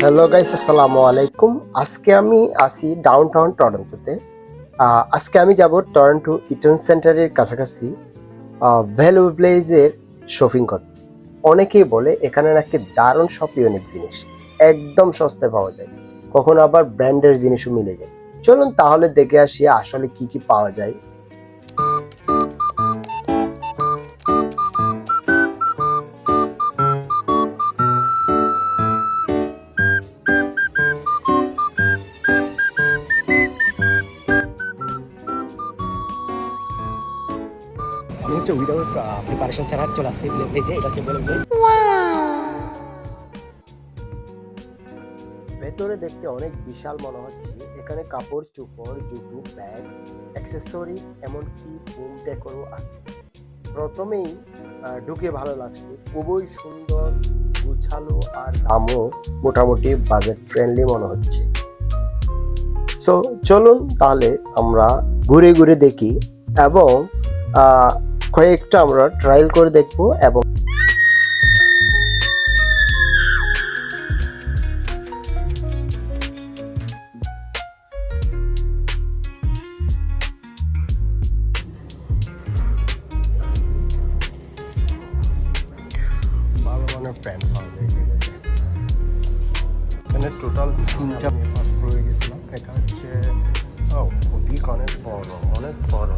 Hello guys আসসালামু আলাইকুম। আজকে আমি আসি ডাউন টাউন টরন্টোতে আজকে আমি যাব টরন্টো ইটন সেন্টারের কাছাকাছি ভ্যালু ভিলেজের শপিং করতে। অনেকেই বলে এখানে নাকি দারুণ ইউনিক জিনিস, একদম সস্তায় পাওয়া যায়। কখনো আবার ব্র্যান্ডের জিনিসও মিলে যায়। চলুন তাহলে দেখে আসি আসলে কি কি পাওয়া যায়। প্রিপারেশন ছাড়া চলে আসছি। ভেজে এটা হচ্ছে বলে ভেজ ভেতরে দেখতে অনেক বিশাল মনে হচ্ছে। এখানে কাপড়, চোপড়, জুতো ব্যাগ অ্যাক্সেসরিজ এমনকি হোম ডেকোরও আছে। প্রথমেই ঢুকে ভালো লাগছে। খুবই সুন্দর, গুছালো আর দামও মোটামুটি বাজেট ফ্রেন্ডলি মনে হচ্ছে। সো চলুন তাহলে আমরা ঘুরে ঘুরে দেখি এবং কয়েকটা আমরা ট্রায়াল করে দেখব এবং মানের ফ্যান পাওয়া এখানে টোটাল তিনটা পাস করে গেছিলাম। এটা হচ্ছে, ও অনেক বড় অনেক বড়।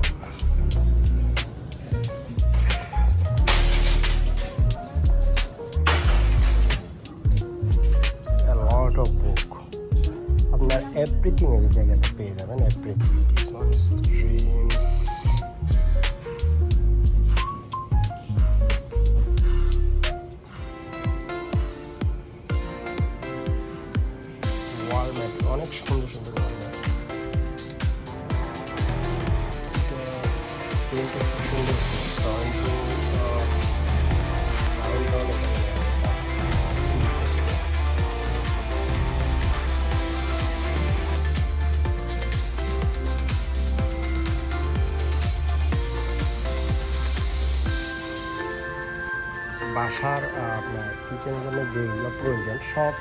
এভরিথিং এই জায়গাতে পেয়ে যাবেন এভরিথিং ড্রিমস ওয়াল অনেক সুন্দর সুন্দর বাসার আপনার কিচেনের জন্য যেগুলো প্রয়োজন, সব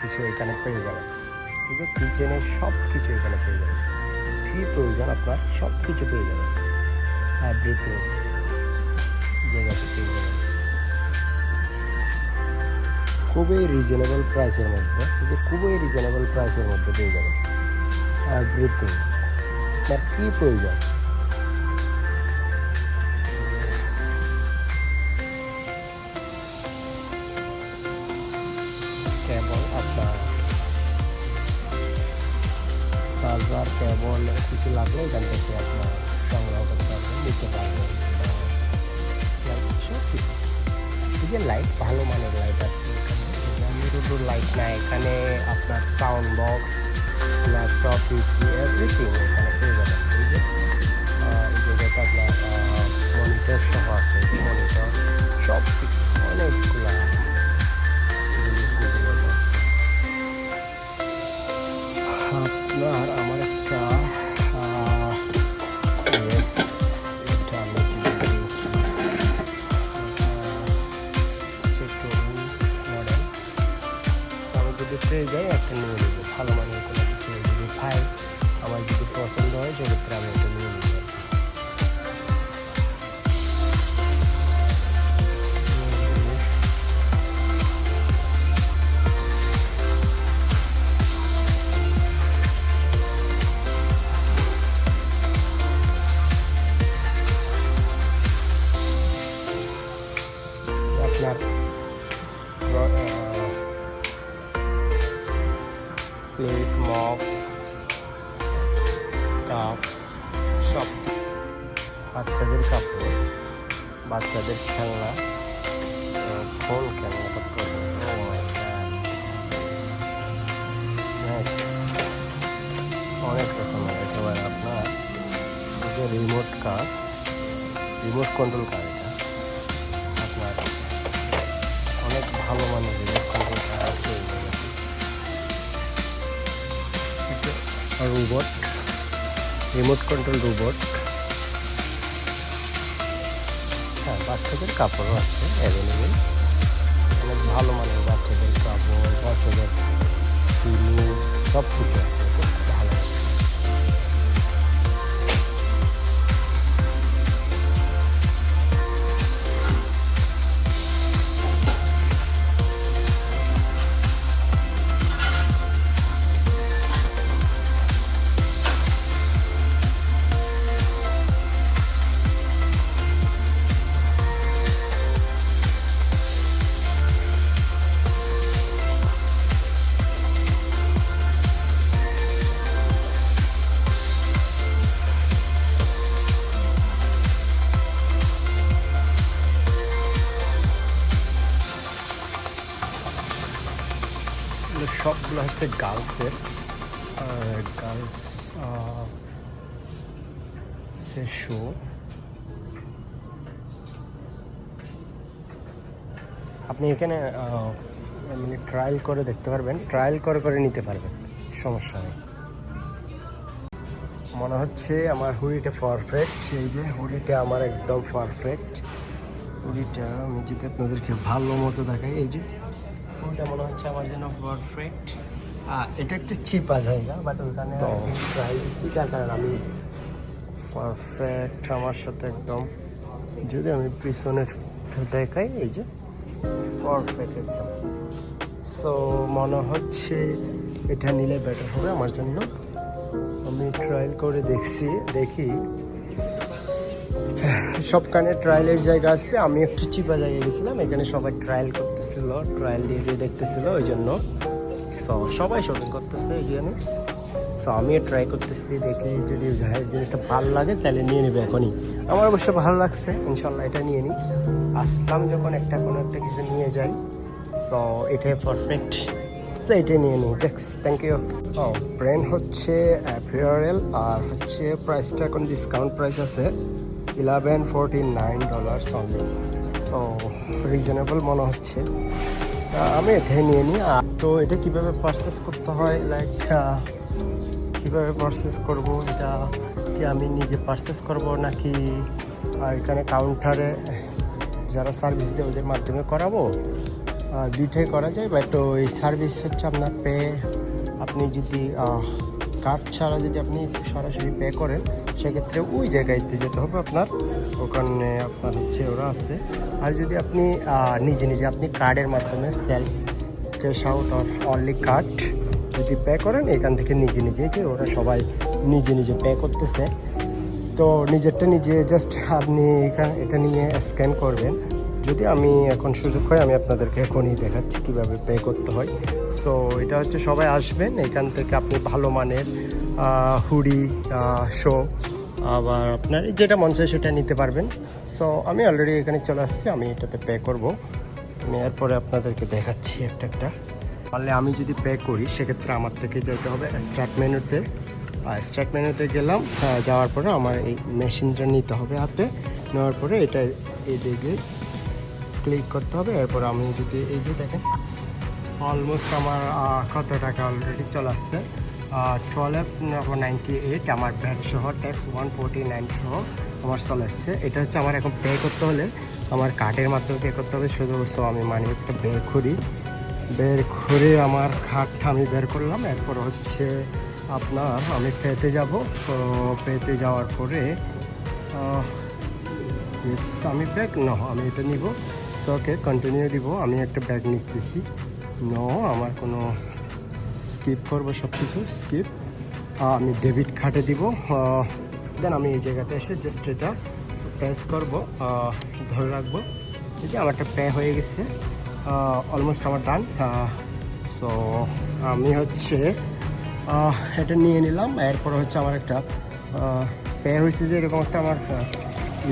কিছু এখানে পেয়ে যাবেন। এই যে কিচেনের সব কিছু এখানে পেয়ে যাবেন। কী প্রয়োজন আপনার? সব কিছু পেয়ে যাবেন। এভরিথিং জায়গাতে পেয়ে যাবেন। খুবই রিজনেবল প্রাইসের মধ্যে যে খুবই রিজনেবল প্রাইসের মধ্যে পেয়ে যাবেন। এভরিথিং আপনার কী প্রয়োজন? চার্জার কেবল কিছু লাগলে এখান থেকে আপনার সংগ্রহ করতে পারবেন নিতে পারবেন। সব কিছু। এই যে লাইট ভালো মানের লাইট আছে এখানে। মিরুডুর লাইট না এখানে আপনার sound box laptop PC everything এখানে পেয়ে যাবেন। এই যে এই জায়গাটা আপনার মনিটর সহ আছে মনিটর সব কিছু, অনেকগুলা। আপনার আমার সব বাচ্চাদের কাপড়, বাচ্চাদের খেলনা ফোন খেলনা Oh. অনেক রকমের একেবারে আপনার যে remote car remote control car এটা, আপনার অনেক ভালো মানের রিমোট কন্ট্রোল কার আছে। রোবট রিমোট কন্ট্রোল রোবট হ্যাঁ বাচ্চাদের কাপড়ও আছে অ্যাভেলেবেল অনেক ভালো মানের বাচ্চাদের কাপড়, বাচ্চাদের সব কিছু আছে। হচ্ছে গার্লসের গার্লস সে শো আপনি এখানে মানে ট্রায়াল করে দেখতে পারবেন। ট্রায়াল করে করে নিতে পারবেন, সমস্যা নেই। মনে হচ্ছে আমার হুডিটা পারফেক্ট এই যে হুডিটা আমার একদম পারফেক্ট হুডিটা আমি যদি আপনাদেরকে ভালো মতো দেখাই, এই যে হুডিটা মনে হচ্ছে আমার জন্য পারফেক্ট এটা একটা চিপা জায়গা বাট ওখানে দিচ্ছি যার কারণে আমি পারফেক্ট আমার সাথে একদম। যদি আমি পিছনের দেখাই এই যে। পারফেক্ট একদম। সো মনে হচ্ছে এটা নিলে বেটার হবে আমার জন্য। আমি ট্রায়াল করে দেখছি দেখি। সব কানে ট্রায়ালের জায়গা আছে আমি একটু চিপা জায়গায় গেছিলাম এখানে সবাই ট্রায়াল করতেছিল ট্রায়াল দিয়ে দিয়ে দেখতেছিল ওই জন্য। সো সবাই শপিং করতেছে এখানে। সো আমিও ট্রাই করতেছি দেখি যদি জিনিসটা ভালো লাগে তাহলে নিয়ে নেবে এখনই। আমার অবশ্য ভালো লাগছে, ইনশাল্লাহ এটা নিয়ে নিই। আসলাম যখন একটা, কোনো একটা কিছু নিয়ে যাই। সো এটাই পারফেক্ট সো এটাই নিয়ে নিই। জ্যাক্স থ্যাংক ইউ ও ব্র্যান্ড হচ্ছে অ্যাপিয়ারেল আর হচ্ছে প্রাইসটা এখন ডিসকাউন্ট প্রাইস আছে। Eleven forty nine dollar only so reasonable মনে হচ্ছে। আমি এটাই নিয়ে নিই। তো এটা কীভাবে পারচেস করতে হয়? লাইক কীভাবে পারচেস করব? এটা কি আমি নিজে পারচেস করব নাকি এখানে কাউন্টারে যারা সার্ভিস দেয় ওদের মাধ্যমে করাবো দুইটাই করা যায়। বাট ওই সার্ভিস হচ্ছে আপনার পে আপনি যদি কার্ড ছাড়া যদি আপনি সরাসরি পে করেন, সেক্ষেত্রে ওই জায়গায়তে যেতে হবে আপনার। ওখানে আপনার হচ্ছে ওরা আছে। আর যদি আপনি নিজে নিজে আপনি কার্ডের মাধ্যমে self cash out or only card যদি পে করেন, এখান থেকে নিজে নিজে যে ওরা সবাই নিজে নিজে পে করতেছে। তো নিজেরটা নিজে জাস্ট আপনি এখানে, এটা নিয়ে স্ক্যান করবেন। যদি আমি এখন সুযোগ হয়, আমি আপনাদেরকে এখনই দেখাচ্ছি কীভাবে পে করতে হয়। সো এটা হচ্ছে সবাই আসবেন, এখান থেকে আপনি ভালো মানের হুডি শো আবার আপনার যেটা মন চায় সেটা নিতে পারবেন। সো আমি অলরেডি এখানে চলে আসছি, আমি এটাতে পে করব। আমি এরপরে আপনাদেরকে দেখাচ্ছি একটা একটা। পারলে আমি যদি পে করি, সেক্ষেত্রে আমার থেকে যেতে হবে স্টার্ট মেনুতে স্টার্ট মেনুতে গেলাম যাওয়ার পরে আমার এই মেশিনটা নিতে হবে হাতে। নেওয়ার পরে এটা এই দিকে ক্লিক করতে হবে। এরপর আমি যদি এই যে দেখেন অলমোস্ট আমার কত টাকা অলরেডি চলে আসছে। টুয়েলভ নাইনটি এইট আমার ব্যাগ সহ ট্যাক্স ওয়ান ফোরটি নাইন সহ আমার চলে আসছে। এটা হচ্ছে আমার এখন পে করতে হলে আমার কার্ডের মাধ্যমে পে করতে হবে। শুধু সো আমি মানি একটা বের করি। বের করে আমার খাটটা আমি বের করলাম। এরপর হচ্ছে আপনার আমি পেতে যাব। তো পেতে যাওয়ার পরে আহ, আমি ব্যাগ ন আমি এটা নিব। সকে কন্টিনিউ দিব। আমি একটা ব্যাগ নিতেছি। ন আমার কোনো স্কিপ করব সব কিছু স্কিপ আমি ডেবিট কার্ডে দিব। দেন আমি এই জায়গাতে এসে জাস্ট এটা প্রেস করব। ধরে রাখব। এই যে আমারটা পে হয়ে গেছে। অলমোস্ট আমার ডান সো আমি হচ্ছে এটা নিয়ে নিলাম। এরপর হচ্ছে আমার একটা পে হয়েছে যে এরকম একটা আমার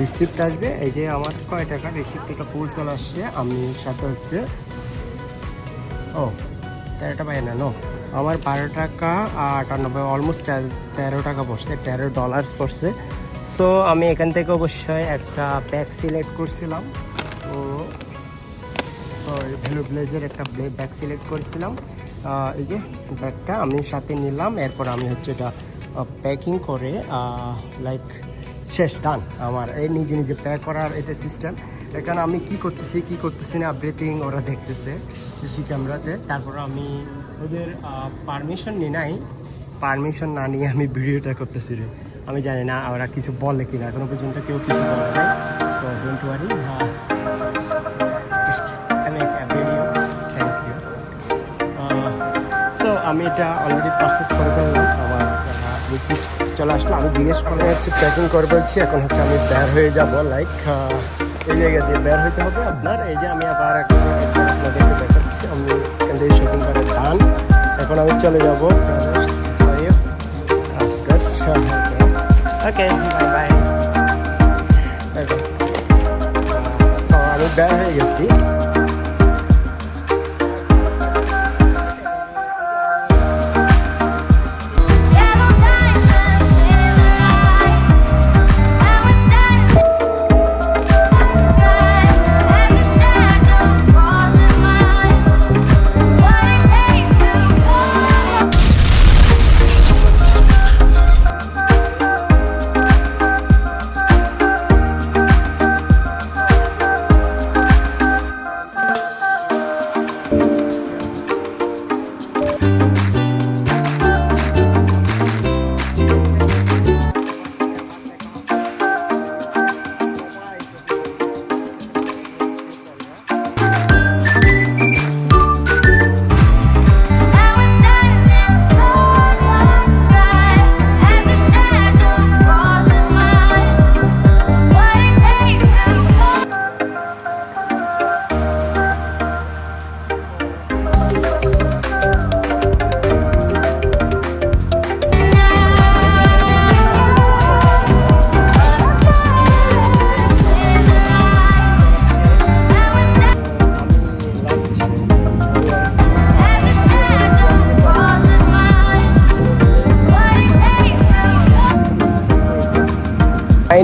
রিসিপ্ট আসবে। এই যে আমার কয় টাকা রিসিপ্ট একটা পুল চলে আসছে। আমি সাথে হচ্ছে, ও তেরোটা পাই না নো আমার বারো টাকা আটানব্বই অলমোস্ট তেরো টাকা পড়ছে, তেরো ডলার্স পড়ছে। সো আমি এখান থেকে অবশ্যই একটা ব্যাগ সিলেক্ট করছিলাম। তো সরি ভ্যালু ব্লেজের একটা ব্যাগ সিলেক্ট করেছিলাম। এই যে ব্যাগটা আমি সাথে নিলাম। এরপর আমি হচ্ছে এটা প্যাকিং করে লাইক শেষ ডান আমার এই নিজে নিজে প্যাক করার এটা সিস্টেম এখানে আমি কি করতেছি কি করতেছি না এভরিথিং ওরা দেখতেছে সিসি ক্যামেরাতে তারপর আমি ওদের পারমিশন নি নাই। পারমিশন না নিয়ে আমি ভিডিওটা করতেছি আমি জানি না ওরা কিছু বলে কিনা, এখনও পর্যন্ত কেউ কিছু বলে নাই। সো ডোন্ট ওয়ারি আমি এটা অলরেডি প্রসেস করে ফেললাম, আমার চলে আসলো। আমি জিজ্ঞেস করে হচ্ছে প্যাকিং করে বলছি এখন হচ্ছে আমি বের হয়ে যাব লাইক এই জায়গা দিয়ে বের হইতে হবে আপনার। এই যে আমি আবার এখন আমি এখান থেকে শপিং করে ডান এখন আমি চলে যাব। ওকে বাই বাই সো আমি বের হয়ে গেছি।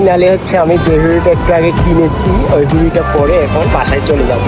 ফাইনালি হচ্ছে, আমি যে হুড়িটা একটু আগে কিনেছি, ওই হুড়িটা পরে এখন বাসায় চলে যাব।